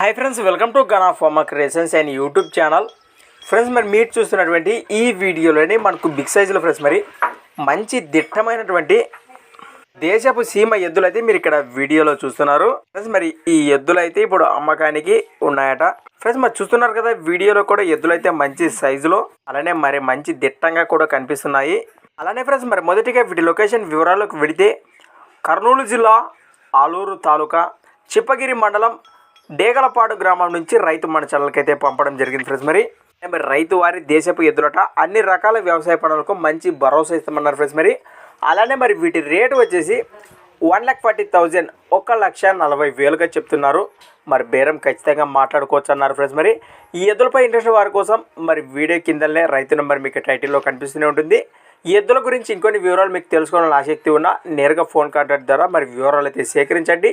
Hi friends welcome to Gun Pharma Creations and YouTube channel friends మరి మీరు చూస్తున్నటువంటి ఈ వీడియోలోని మనకు బిగ్ సైజులో ఫ్రెండ్స్ మరి మంచి దిట్టమైనటువంటి దేశపు సీమ ఎద్దులు అయితే మీరు ఇక్కడ వీడియోలో చూస్తున్నారు. ఫ్రెండ్స్ మరి ఈ ఎద్దులు అయితే ఇప్పుడు అమ్మకానికి ఉన్నాయట. ఫ్రెండ్స్ మరి చూస్తున్నారు కదా వీడియోలో కూడా ఎద్దులు అయితే మంచి సైజులో అలానే మరి మంచి దిట్టంగా కూడా కనిపిస్తున్నాయి. అలానే ఫ్రెండ్స్ మరి మొదటిగా వీటి లొకేషన్ వివరాలకు వెళితే కర్నూలు జిల్లా ఆలూరు తాలూకా చిప్పగిరి మండలం డేగలపాడు గ్రామం నుంచి రైతు మన ఛానల్కైతే పంపడం జరిగింది ఫ్రెండ్స్. మరి మరి రైతు వారి దేశపు ఎద్దులట అన్ని రకాల వ్యవసాయ పనులకు మంచి భరోసా ఇస్తామన్నారు ఫ్రెండ్స్. మరి అలానే మరి వీటి రేటు వచ్చేసి వన్ ల్యాక్ ఫార్టీ థౌజండ్ ఒక లక్ష నలభై వేలుగా చెప్తున్నారు. మరి బేరం ఖచ్చితంగా మాట్లాడుకోవచ్చు అన్నారు ఫ్రెండ్స్. మరి ఈ ఎద్దులపై ఇంట్రెస్ట్ వారి కోసం మరి వీడియో కిందనే రైతు నెంబర్ మీకు టైటిల్లో కనిపిస్తూనే ఉంటుంది. ఈ ఎద్దుల గురించి ఇంకొన్ని వివరాలు మీకు తెలుసుకోవాలని ఆసక్తి ఉన్నా నేరుగా ఫోన్ కాంటాక్ట్ ద్వారా మరి వివరాలు అయితే సేకరించండి.